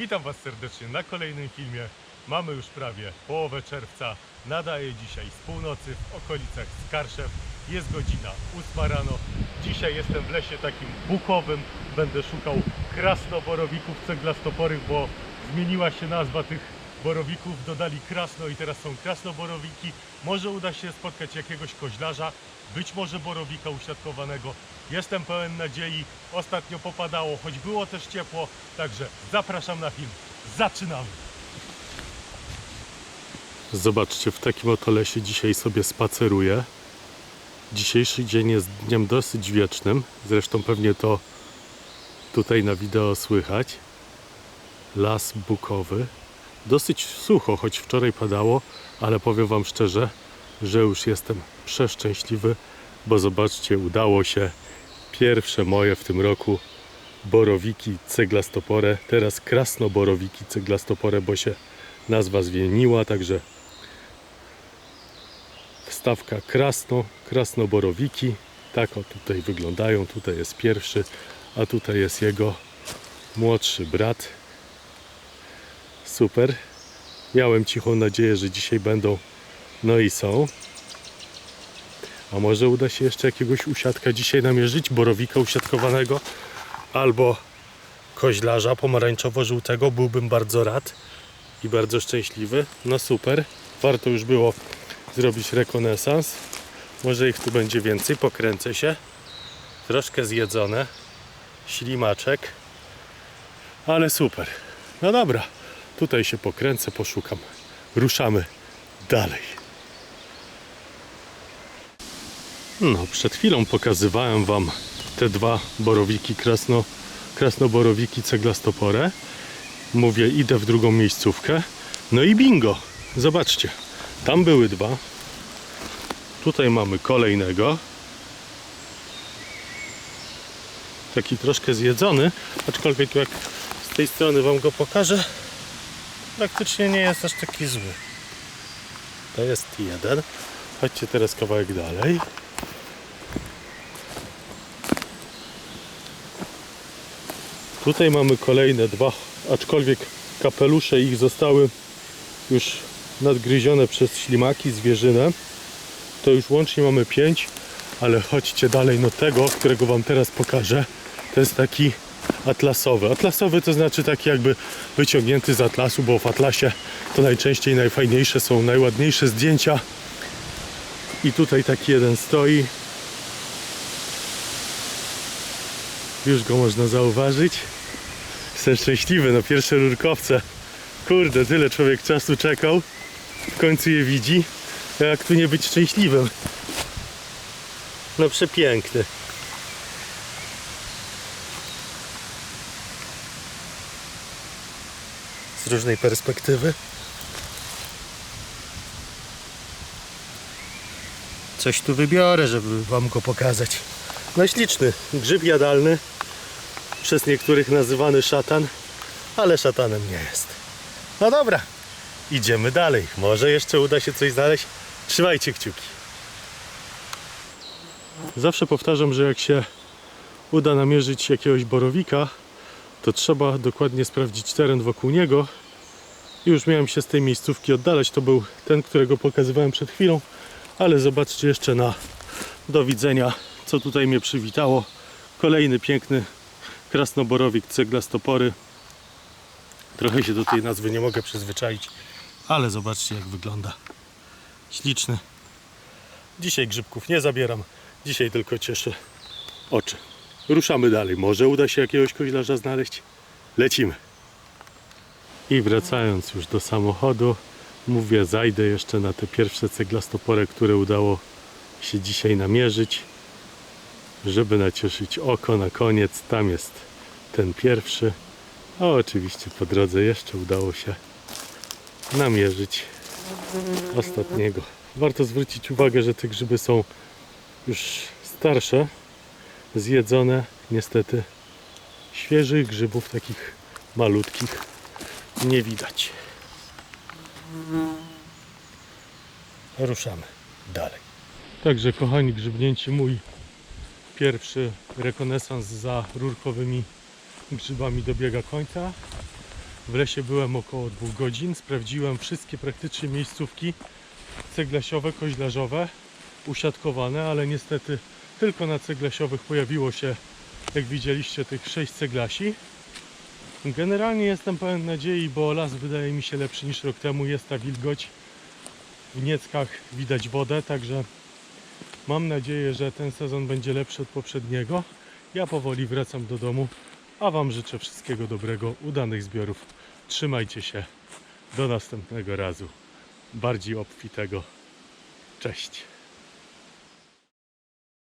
Witam Was serdecznie na kolejnym filmie. Mamy już prawie połowę czerwca. Nadaje dzisiaj z północy w okolicach Skarszew. Jest godzina 8 rano. Dzisiaj jestem w lesie takim bukowym. Będę szukał krasnoborowików ceglastoporych, bo zmieniła się nazwa tych borowików. Dodali krasno i teraz są krasnoborowiki. Może uda się spotkać jakiegoś koźlarza, być może borowika usiadkowanego. Jestem pełen nadziei. Ostatnio popadało, choć było też ciepło. Także zapraszam na film. Zaczynamy! Zobaczcie, w takim oto lesie dzisiaj sobie spaceruję. Dzisiejszy dzień jest dniem dosyć wiecznym. Zresztą pewnie to tutaj na wideo słychać. Las bukowy. Dosyć sucho, choć wczoraj padało, ale powiem Wam szczerze, że już jestem przeszczęśliwy, bo zobaczcie, udało się pierwsze moje w tym roku borowiki ceglastopore, teraz krasnoborowiki ceglastopore, bo się nazwa zmieniła, także wstawka krasno, krasnoborowiki, tak o tutaj wyglądają, tutaj jest pierwszy, a tutaj jest jego młodszy brat. Super. Miałem cichą nadzieję, że dzisiaj będą, no i są. A może uda się jeszcze jakiegoś usiadka dzisiaj namierzyć, borowika usiadkowanego, albo koźlarza pomarańczowo-żółtego, byłbym bardzo rad i bardzo szczęśliwy. No super, warto już było zrobić rekonesans. Może ich tu będzie więcej, pokręcę się. Troszkę zjedzone, ślimaczek, ale super. No dobra, tutaj się pokręcę, poszukam. Ruszamy dalej. No, przed chwilą pokazywałem Wam te dwa borowiki krasno, krasnoborowiki ceglastopore. Mówię, idę w drugą miejscówkę. No i bingo! Zobaczcie, tam były dwa. Tutaj mamy kolejnego. Taki troszkę zjedzony, aczkolwiek jak z tej strony Wam go pokażę, praktycznie nie jest aż taki zły. To jest jeden. Chodźcie teraz kawałek dalej. Tutaj mamy kolejne dwa, aczkolwiek kapelusze ich zostały już nadgryzione przez ślimaki, zwierzynę. To już łącznie mamy pięć, ale chodźcie dalej, no tego, którego Wam teraz pokażę, to jest taki atlasowy. Atlasowy to znaczy taki jakby wyciągnięty z atlasu, bo w atlasie to najczęściej najfajniejsze są, najładniejsze zdjęcia. I tutaj taki jeden stoi. Już go można zauważyć. Jestem szczęśliwy, no pierwsze rurkowce. Kurde, tyle człowiek czasu czekał. W końcu je widzi. Jak tu nie być szczęśliwym? No przepiękny. Różnej perspektywy. Coś tu wybiorę, żeby wam go pokazać. No śliczny, grzyb jadalny. Przez niektórych nazywany szatan, ale szatanem nie jest. No dobra, idziemy dalej. Może jeszcze uda się coś znaleźć. Trzymajcie kciuki. Zawsze powtarzam, że jak się uda namierzyć jakiegoś borowika, to trzeba dokładnie sprawdzić teren wokół niego. I już miałem się z tej miejscówki oddalać. To był ten, którego pokazywałem przed chwilą. Ale zobaczcie jeszcze na do widzenia, co tutaj mnie przywitało. Kolejny piękny krasnoborowik ceglastopory. Trochę się do tej nazwy nie mogę przyzwyczaić, ale zobaczcie jak wygląda. Śliczny. Dzisiaj grzybków nie zabieram, dzisiaj tylko cieszę oczy. Ruszamy dalej, może uda się jakiegoś koźlarza znaleźć. Lecimy. I wracając już do samochodu, mówię, zajdę jeszcze na te pierwsze ceglastopory, które udało się dzisiaj namierzyć, żeby nacieszyć oko na koniec. Tam jest ten pierwszy. A oczywiście po drodze jeszcze udało się namierzyć ostatniego. Warto zwrócić uwagę, że te grzyby są już starsze, zjedzone. Niestety świeżych grzybów, takich malutkich, nie widać. Ruszamy dalej. Także kochani grzybnięci, mój pierwszy rekonesans za rurkowymi grzybami dobiega końca. W lesie byłem około dwóch godzin. Sprawdziłem wszystkie praktycznie miejscówki ceglasiowe, koźlarzowe, usiadkowane, ale niestety tylko na ceglasiowych pojawiło się, jak widzieliście, tych sześć ceglasi. Generalnie jestem pełen nadziei, bo las wydaje mi się lepszy niż rok temu. Jest ta wilgoć. W Nieckach widać wodę, także mam nadzieję, że ten sezon będzie lepszy od poprzedniego. Ja powoli wracam do domu, a Wam życzę wszystkiego dobrego, udanych zbiorów. Trzymajcie się. Do następnego razu. Bardziej obfitego. Cześć.